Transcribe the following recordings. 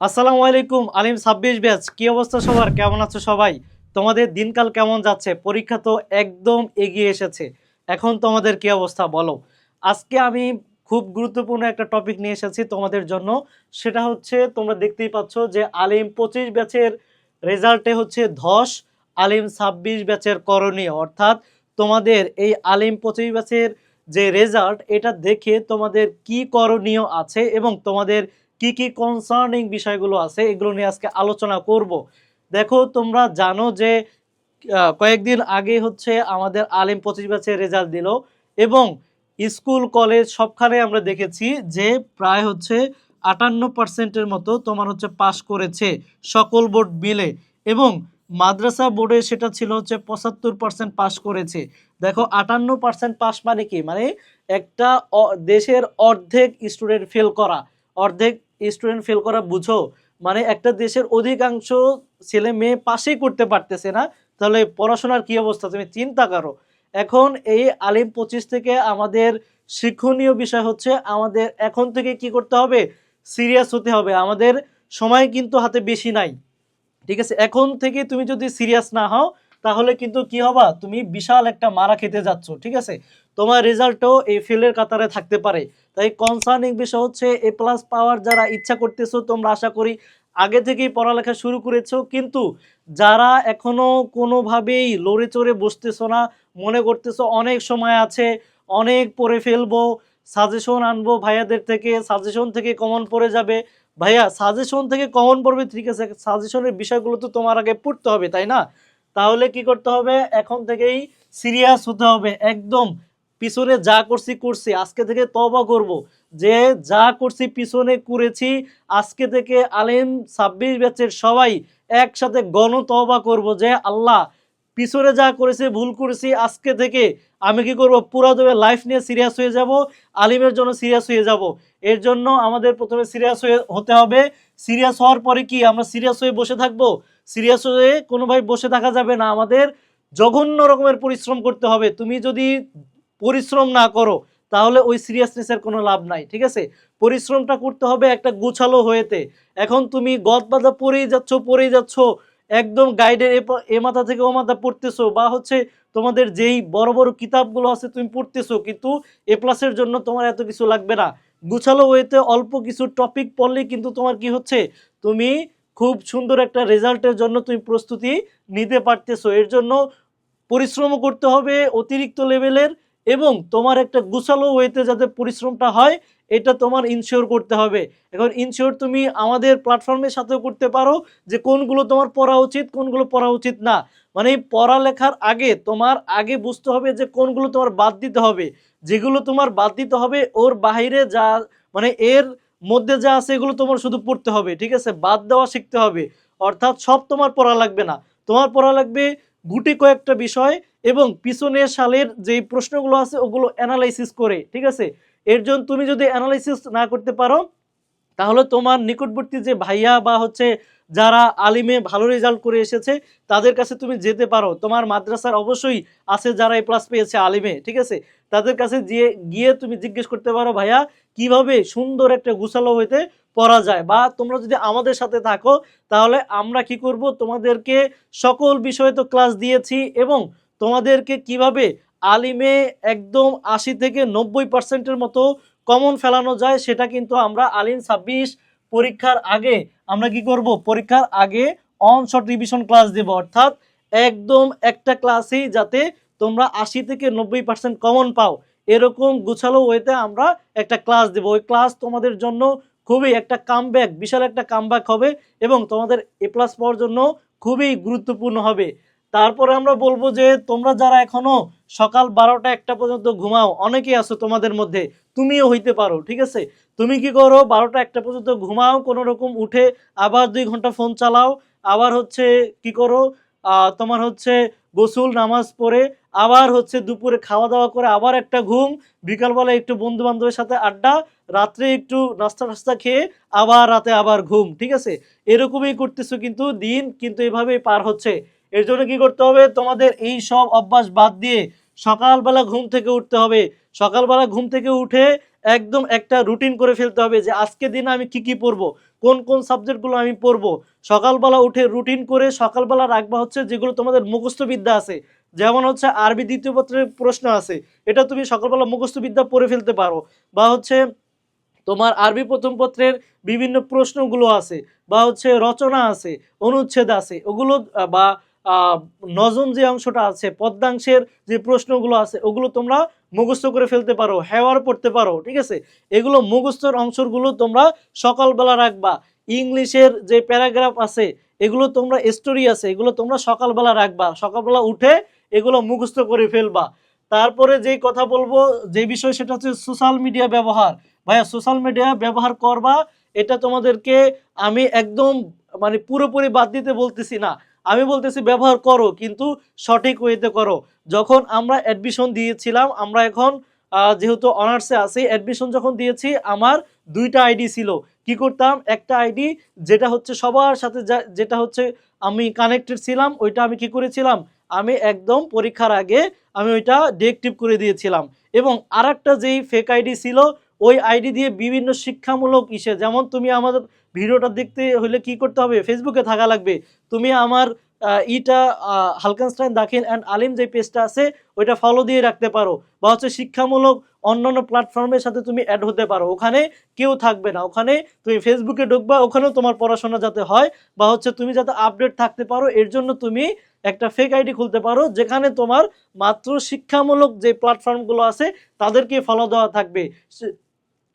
আসসালামু আলাইকুম, আলিম ছাব্বিশ ব্যাচ। কি অবস্থা সবার? কেমন আছো সবাই? তোমাদের দিনকাল কেমন যাচ্ছে? পরীক্ষা তো একদম এগিয়ে এসেছে। এখন তোমাদের কি অবস্থা বলো? আজকে আমি খুব গুরুত্বপূর্ণ একটা টপিক নিয়ে এসেছি তোমাদের জন্য। সেটা হচ্ছে, তোমরা দেখতেই পাচ্ছ যে আলিম পঁচিশ ব্যাচের রেজাল্টে হচ্ছে ধস, আলিম ছাব্বিশ ব্যাচের করণীয়। অর্থাৎ তোমাদের এই আলিম পঁচিশ ব্যাচের যে রেজাল্ট এটা দেখে তোমাদের কি করণীয় আছে এবং তোমাদের কি কি কনসার্নিং বিষয়গুলো আছে, এগুলো নিয়ে আজকে আলোচনা করব। দেখো, তোমরা জানো যে কয়েকদিন আগে হচ্ছে আমাদের আলিম পঁচিশ ব্যাচের রেজাল্ট দিল এবং স্কুল কলেজ সবখানে আমরা দেখেছি যে প্রায় হচ্ছে আটান্ন পার্সেন্টের মতো তোমার হচ্ছে পাশ করেছে সকল বোর্ড মিলে এবং মাদ্রাসা বোর্ডে সেটা ছিল হচ্ছে পঁচাত্তর পার্সেন্ট পাশ করেছে। দেখো, আটান্ন পার্সেন্ট পাস মানে কি? মানে একটা দেশের অর্ধেক স্টুডেন্ট ফেল করা, অর্ধেক স্টুডেন্ট ফেল করা বুঝো। মানে একটা দেশের অধিকাংশ ছেলে মেয়ে পাশেই করতে পারতেছে না। তাহলে পড়াশোনার কি অবস্থা? তুমি চিন্তা করো। এখন এই আলিম পঁচিশ থেকে আমাদের শিক্ষণীয় বিষয় হচ্ছে আমাদের এখন থেকে কি করতে হবে? সিরিয়াস হতে হবে। আমাদের সময় কিন্তু হাতে বেশি নাই। ঠিক আছে? এখন থেকে তুমি যদি সিরিয়াস না হও তাহলে কিন্তু কি হবা? তুমি বিশাল একটা মারা খেতে যাচ্ছ, ঠিক আছে? তোমার রেজাল্টও এই ফেলের কাতারে থাকতে পারে। তাই কনসার্নিং বিষয় হচ্ছে এ প্লাস পাওয়ার যারা ইচ্ছা করতেছো, তোমরা আশা করি আগে থেকেই পড়ালেখা শুরু করেছ। কিন্তু যারা এখনও কোনোভাবেই লড়ে চড়ে বসতেছো না, মনে করতেছো অনেক সময় আছে, অনেক পড়ে ফেলব সাজেশন আনব ভাইয়াদের থেকে সাজেশন থেকে কমন পড়ে যাবে। ভাইয়া সাজেশন থেকে কমন পড়বে, ঠিক আছে সাজেশনের বিষয়গুলো তো তোমার আগে পড়তে হবে, তাই না? তাহলে কি করতে হবে? এখন থেকেই সিরিয়াস হতে হবে। একদম পিছনে যা করছি করছি। আজকে থেকে তবা করব। যে যা করছি, পিছনে করেছি, আজকে থেকে আলেম ছাব্বিশ ব্যাচের সবাই একসাথে গণ তবা করব যে, আল্লাহ, পিছনে যা করেছে, ভুল করেছি, আজকে থেকে আমি কি করব? পুরো দেবে লাইফ নিয়ে সিরিয়াস হয়ে যাব, আলিমের জন্য সিরিয়াস হয়ে যাব। এর জন্য আমাদের প্রথমে সিরিয়াস হয়ে হতে হবে। সিরিয়াস হওয়ার পরে কি আমরা সিরিয়াস হয়ে বসে থাকব? সিরিয়াস হয়ে কোনোভাবে বসে থাকা যাবে না। আমাদের জঘন্য রকমের পরিশ্রম করতে হবে। তুমি যদি পরিশ্রম না করো, তাহলে ওই সিরিয়াসনেসের কোনো লাভ নাই, ঠিক আছে? পরিশ্রমটা করতে হবে একটা গুছালো হয়েতে। এখন তুমি গদ বাধা পড়েই যাচ্ছ পড়েই যাচ্ছ, একদম গাইডের এ মাথা থেকে ও মাথা পড়তেছো, বা হচ্ছে তোমাদের যেই বড় বড় কিতাবগুলো আছে তুমি পড়তেছো, কিন্তু এ প্লাসের জন্য তোমার এত কিছু লাগবে না। গুছালো ওয়েতে অল্প কিছু টপিক পড়লেই কিন্তু তোমার কি হচ্ছে? তুমি খুব সুন্দর একটা রেজাল্টের জন্য তুমি প্রস্তুতি নিতে পারতেছো। এর জন্য পরিশ্রমও করতে হবে অতিরিক্ত লেভেলের এবং তোমার একটা গুছালো ওয়েতে যাতে পরিশ্রমটা হয়, এটা তোমার ইনশিওর করতে হবে। এখন ইনশিওর তুমি আমাদের প্ল্যাটফর্মের সাথেও করতে পারো যে কোনগুলো তোমার পড়া উচিত, কোনগুলো পড়া উচিত না। মানে এই পড়ালেখার আগে তোমার আগে বুঝতে হবে যে কোনগুলো তোমার বাদ দিতে হবে। যেগুলো তোমার বাদ দিতে হবে, ওর বাইরে যা মানে এর মধ্যে যা আছে এগুলো তোমার শুধু পড়তে হবে, ঠিক আছে? বাদ দেওয়া শিখতে হবে। অর্থাৎ সব তোমার পড়া লাগবে না। তোমার পড়া লাগবে গুটি কয়েকটা বিষয় এবং পিছনের সালের যে প্রশ্নগুলো আছে ওগুলো অ্যানালাইসিস করে, ঠিক আছে? এর জন্য তুমি যদি অ্যানালাইসিস না করতে পারো, তাহলে তোমার নিকটবর্তী যে ভাইয়া বা হচ্ছে যারা আলিমে ভালো রেজাল্ট করে এসেছে, তাদের কাছে তুমি যেতে পারো। তোমার মাদ্রাসার অবশ্যই আছে যারা এ প্লাস পেয়েছে আলিমে, ঠিক আছে? তাদের কাছে গিয়ে গিয়ে তুমি জিজ্ঞেস করতে পারো, ভাইয়া, কীভাবে সুন্দর একটা গুছালো হইতে পড়া যায়? বা তোমরা যদি আমাদের সাথে থাকো, তাহলে আমরা কি করব? তোমাদেরকে সকল বিষয়ে তো ক্লাস দিয়েছি এবং তোমাদেরকে কীভাবে আলিমে একদম আশি থেকে নব্বই পার্সেন্টের মতো কমন ফেলানো যায়, সেটা কিন্তু আমরা আলিম ছাব্বিশ পরীক্ষার আগে আমরা কি করব? পরীক্ষার আগে অন শর্ট রিভিশন ক্লাস দেব। অর্থাৎ একদম একটা ক্লাসেই যাতে তোমরা আশি থেকে নব্বই পার্সেন্ট কমন পাও। এরকম গুছালো ওয়েতে আমরা একটা ক্লাস দেব। ওই ক্লাস তোমাদের জন্য খুবই একটা কামব্যাক বিশাল একটা কামব্যাক হবে এবং তোমাদের এ প্লাস পাওয়ার জন্য খুবই গুরুত্বপূর্ণ হবে। তারপরে আমরা বলব যে তোমরা যারা এখনও সকাল বারোটা একটা পর্যন্ত ঘুমাও, অনেকেই আছো তোমাদের মধ্যে, তুমিও হইতে পারো, ঠিক আছে? তুমি কি করো, বারোটা একটা পর্যন্ত ঘুমাও কোনো রকম উঠে আবার দুই ঘণ্টা ফোন চালাও, আবার হচ্ছে কি করো তোমার হচ্ছে গোসল, নামাজ পড়ে, আবার হচ্ছে দুপুরে খাওয়া দাওয়া করে আবার একটা ঘুম বিকালবেলা একটু বন্ধু বান্ধবের সাথে আড্ডা, রাত্রে একটু নাস্তা টাস্তা খেয়ে আবার রাতে আবার ঘুম, ঠিক আছে? এরকমই করতেছো কিন্তু দিন, কিন্তু এভাবেই পার হচ্ছে। এর জন্য কি করতে হবে? তোমাদের এই সব অভ্যাস বাদ দিয়ে সকালবেলা ঘুম থেকে উঠতে হবে। সকালবেলা ঘুম থেকে উঠে একদম একটা রুটিন করে ফেলতে হবে যে আজকে দিনে আমি কি কি পড়ব? কোন কোন সাবজেক্টগুলো আমি পড়ব? সকালবেলা উঠে রুটিন করে সকালবেলা রাখবা হচ্ছে যেগুলো তোমাদের মুখস্থবিদ্যা আছে। যেমন হচ্ছে আরবি দ্বিতীয় পত্রের প্রশ্ন আছে। এটা তুমি সকালবেলা মুখস্থবিদ্যা পড়ে ফেলতে পারো। বা হচ্ছে তোমার আরবি প্রথম পত্রের বিভিন্ন প্রশ্নগুলো আছে। বা হচ্ছে রচনা আছে, অনুচ্ছেদ আছে। ওগুলো বা নজম যে অংশটা আছে, পদ্মাংশের যে প্রশ্নগুলো আছে, ওগুলো তোমরা মুখস্থ করে ফেলতে পারো, হেওয়ার পড়তে পারো, ঠিক আছে? এগুলো মুখস্থর অংশগুলো তোমরা সকালবেলা রাখবা। ইংলিশের যে প্যারাগ্রাফ আছে, এগুলো তোমরা স্টোরি আছে, এগুলো তোমরা সকালবেলা রাখবা। সকালবেলা উঠে এগুলো মুখস্থ করে ফেলবা। তারপরে যেই কথা বলব, যে বিষয় সেটা হচ্ছে সোশ্যাল মিডিয়া ব্যবহার। ভাইয়া, সোশ্যাল মিডিয়া ব্যবহার করবা, এটা তোমাদেরকে আমি একদম মানে পুরোপুরি বাদ দিতে বলতেছি না। আমি বলতেছি ব্যবহার করো, কিন্তু সঠিক ওয়েতে করো। যখন আমরা অ্যাডমিশন দিয়েছিলাম, আমরা এখন যেহেতু অনার্সে আছি অ্যাডমিশন যখন দিয়েছি, আমার দুইটা আইডি ছিল। কি করতাম? একটা আইডি যেটা হচ্ছে সবার সাথে যেটা হচ্ছে আমি কানেক্টেড ছিলাম, ওইটা আমি কি করেছিলাম? আমি একদম পরীক্ষার আগে আমি ওইটা ডিএক্টিভ করে দিয়েছিলাম। এবং আরেকটা যেই ফেক আইডি ছিল ওই আইডি দিয়ে বিভিন্ন শিক্ষামূলক ইসে, যেমন তুমি আমাদের ভিডিওটা দেখতে হলে কি করতে হবে? ফেসবুকে থাকা লাগবে। তুমি আমার ইটা হালকানস্টাইন দাখিল অ্যান্ড আলিম যে পেজটা আছে, ওইটা ফলো দিয়ে রাখতে পারো। বা হচ্ছে শিক্ষামূলক অন্যান্য প্ল্যাটফর্মের সাথে তুমি অ্যাড হতে পারো। ওখানে কেউ থাকবে না। ওখানে তুমি ফেসবুকে ঢুকবা, ওখানেও তোমার পড়াশোনা যাতে হয়, বা হচ্ছে তুমি যাতে আপডেট থাকতে পারো, এর জন্য তুমি একটা ফেক আইডি খুলতে পারো, যেখানে তোমার মাত্র শিক্ষামূলক যে প্ল্যাটফর্মগুলো আছে, তাদেরকে ফলো দেওয়া থাকবে।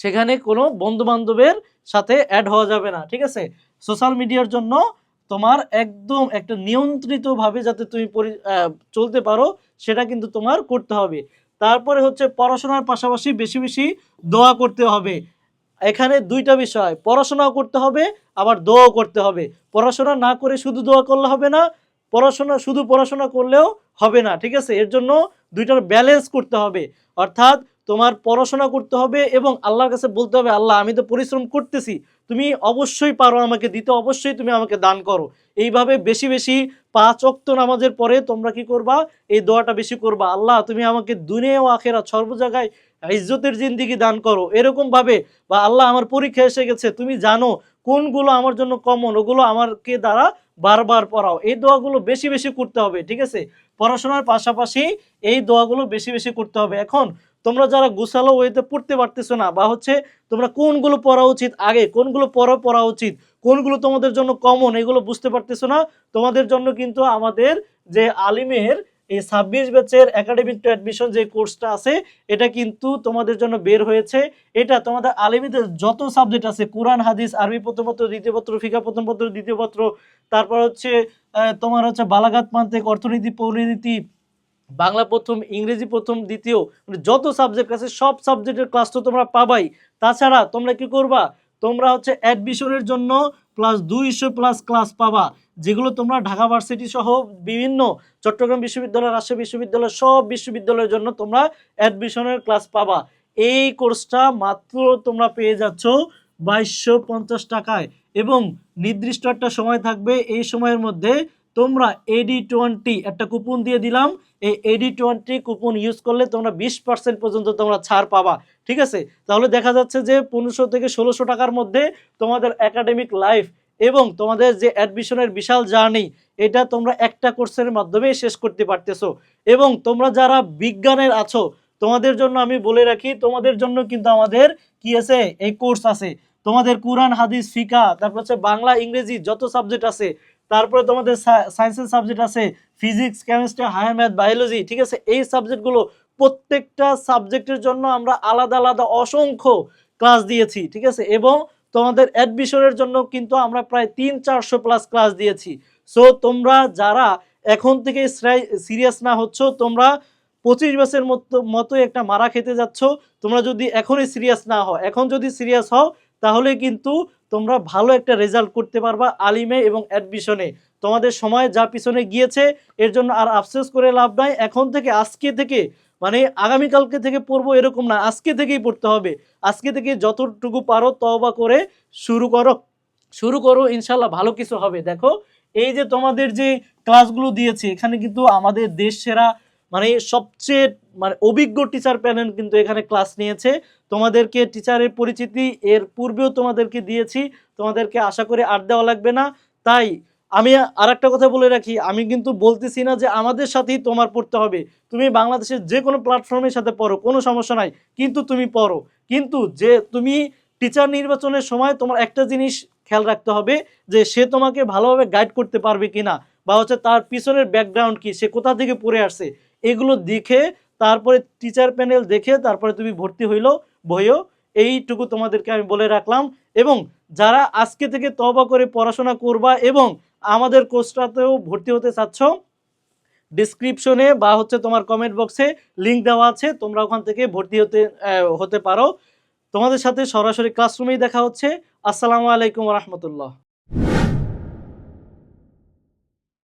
সেখানে কোনো বন্ধু বান্ধবের সাথে অ্যাড হওয়া যাবে না, ঠিক আছে? সোশ্যাল মিডিয়ার জন্য তোমার একদম একটা নিয়ন্ত্রিতভাবে যাতে তুমি চলতে পারো, সেটা কিন্তু তোমার করতে হবে। তারপরে হচ্ছে পড়াশোনার পাশাপাশি বেশি বেশি দোয়া করতে হবে। এখানে দুইটা বিষয়, পড়াশোনাও করতে হবে, আবার দোয়াও করতে হবে। পড়াশোনা না করে শুধু দোয়া করলে হবে না, পড়াশোনা, শুধু পড়াশোনা করলেও হবে না, ঠিক আছে? এর জন্য দুইটার ব্যালেন্স করতে হবে। অর্থাৎ তোমার পড়াশোনা করতে হবে এবং আল্লাহর কাছে বলতে হবে, আল্লাহ, আমি তো পরিশ্রম করতেছি। তুমি অবশ্যই পারো আমাকে দিতে, অবশ্যই তুমি আমাকে দান করো। এইভাবে বেশি বেশি পাঁচ অক্ত নামাজের পরে তোমরা কি করবা? এই দোয়াটা বেশি করবা। আল্লাহ, তুমি আমাকে দুনিয়া ও আখেরা সর্ব জায়গায় ইজ্জতের জিন্দিগি দান করো। এরকমভাবে বা, আল্লাহ, আমার পরীক্ষা এসে গেছে, তুমি জানো কোনগুলো আমার জন্য কমন ওগুলো আমাকে দ্বারা বারবার পড়াও। এই দোয়াগুলো বেশি বেশি করতে হবে, ঠিক আছে? পড়াশোনার পাশাপাশি এই দোয়াগুলো বেশি বেশি করতে হবে। এখন তোমরা যারা গুছালো ওয়েতে পড়তে পারতেছো না বা হচ্ছে তোমরা কোনগুলো পড়া উচিত আগে, কোনগুলো পরে পড়া উচিত, কোনগুলো তোমাদের জন্য কমন এগুলো বুঝতে পারতেছো না, তোমাদের জন্য কিন্তু আমাদের যে আলিমের এই ছাব্বিশ ব্যাচের একাডেমিক টু অ্যাডমিশন যে কোর্সটা আছে, এটা কিন্তু তোমাদের জন্য বের হয়েছে। এটা তোমাদের আলিমিদের যত সাবজেক্ট আছে, কোরআন, হাদিস, আরবি প্রথম পত্র দ্বিতীয় পত্র ফিকা প্রথম পত্র দ্বিতীয় পত্র তারপর হচ্ছে তোমার হচ্ছে বালাঘাত মান্তিক, অর্থনীতি, পরিনীতি, বাংলা প্রথম, ইংরেজি প্রথম, দ্বিতীয় মানে যত সাবজেক্ট আছে, সব সাবজেক্টের ক্লাস তো তোমরা পাবাই। তাছাড়া তোমরা কি করবা? তোমরা হচ্ছে অ্যাডমিশনের জন্য প্লাস দুইশো প্লাস ক্লাস পাবা। যেগুলো তোমরা ঢাকা ভার্সিটি সহ বিভিন্ন চট্টগ্রাম বিশ্ববিদ্যালয়, রাজশাহী বিশ্ববিদ্যালয় সব বিশ্ববিদ্যালয়ের জন্য তোমরা অ্যাডমিশনের ক্লাস পাবা। এই কোর্সটা মাত্র তোমরা পেয়ে যাচ্ছ বাইশশো পঞ্চাশ টাকায়। এবং নির্দিষ্ট একটা সময় থাকবে এই সময়ের মধ্যে তোমরা এডি টোয়েন্টি একটা কুপন দিয়ে দিলাম। এই এডি টোয়েন্টি কুপন ইউজ করলে তোমরা বিশ পার্সেন্ট পর্যন্ত তোমরা ছাড় পাবা। ঠিক আছে? তাহলে দেখা যাচ্ছে যে পনেরোশো থেকে ষোলোশো টাকার মধ্যে তোমাদের একাডেমিক লাইফ এবং তোমাদের যে অ্যাডমিশনের বিশাল জার্নি এটা তোমরা একটা কোর্সের মাধ্যমে শেষ করতে পারতেছো। এবং তোমরা যারা বিজ্ঞানের আছো, তোমাদের জন্য আমি বলে রাখি, তোমাদের জন্য কিন্তু আমাদের কি আছে? এই কোর্স আছে। তোমাদের কোরআন, হাদিস, ফিকা, তারপর হচ্ছে বাংলা, ইংরেজি যত সাবজেক্ট আছে তারপরে তোমাদের সায়েন্সের সাবজেক্ট আছে physics chemistry higher math biology ঠিক আছে? এই সাবজেক্টগুলো প্রত্যেকটা সাবজেক্টের জন্য আমরা আলাদা আলাদা অসংখ্য ক্লাস দিয়েছি, ঠিক আছে? এবং তোমাদের অ্যাডমিশনের জন্য কিন্তু আমরা প্রায় তিন চারশো প্লাস ক্লাস দিয়েছি। সো তোমরা যারা এখন থেকে সিরিয়াস না হচ্ছ, তোমরা পঁচিশ বছরের মতো মতো একটা মারা খেতে যাচ্ছ। তোমরা যদি এখনই সিরিয়াস না হও, এখন যদি সিরিয়াস হও তাহলে কিন্তু তোমরা ভালো একটা রেজাল্ট করতে পারবা আলিমে এবং অ্যাডমিশনে তোমাদের সময় যা পিছনে গিয়েছে, এর জন্য আর আফসোস করে লাভ নাই। এখন থেকে, আজকে থেকে মানে আগামীকালকে থেকে পড়ব এরকম না। আজকে থেকেই পড়তে হবে। আজকে থেকে যতটুকু পারো তবা করে শুরু করো। শুরু করো ইনশাল্লাহ ভালো কিছু হবে। দেখো, এই যে তোমাদের যে ক্লাসগুলো দিয়েছি, এখানে কিন্তু আমাদের দেশ সেরা মানে সবচেয়ে মানে অভিজ্ঞ টিচার প্যানেল কিন্তু এখানে ক্লাস নিয়েছে। তোমাদেরকে টিচারের পরিচিতি এর পূর্বেও তোমাদেরকে দিয়েছি। তোমাদেরকে আশা করে আর দেওয়া লাগবে না। তাই আমি আর একটা কথা বলে রাখি, আমি কিন্তু বলতেছি না যে আমাদের সাথেই তোমার পড়তে হবে। তুমি বাংলাদেশের যে কোনো প্ল্যাটফর্মের সাথে পড়ো, কোনো সমস্যা নাই। কিন্তু তুমি পড়ো। কিন্তু যে তুমি টিচার নির্বাচনের সময় তোমার একটা জিনিস খেয়াল রাখতে হবে যে সে তোমাকে ভালোভাবে গাইড করতে পারবে কিনা। বা হচ্ছে তার পিছনের ব্যাকগ্রাউন্ড কি, সে কোথা থেকে পড়ে আসছে, এগুলো দেখে তারপরে টিচার প্যানেল দেখে তারপরে তুমি ভর্তি হইল, বইও। এইটুকু তোমাদেরকে আমি বলে রাখলাম। এবং যারা আজকে থেকে তবা করে পড়াশোনা করবা এবং আমাদের কোর্সটাতেও ভর্তি হতে চাচ্ছ ডিসক্রিপশনে বা হচ্ছে তোমার কমেন্ট বক্সে লিঙ্ক দেওয়া আছে, তোমরা ওখান থেকে ভর্তি হতে হতে পারো। তোমাদের সাথে সরাসরি ক্লাসরুমেই দেখা হচ্ছে। আসসালামু আলাইকুম রহমতুল্লাহ।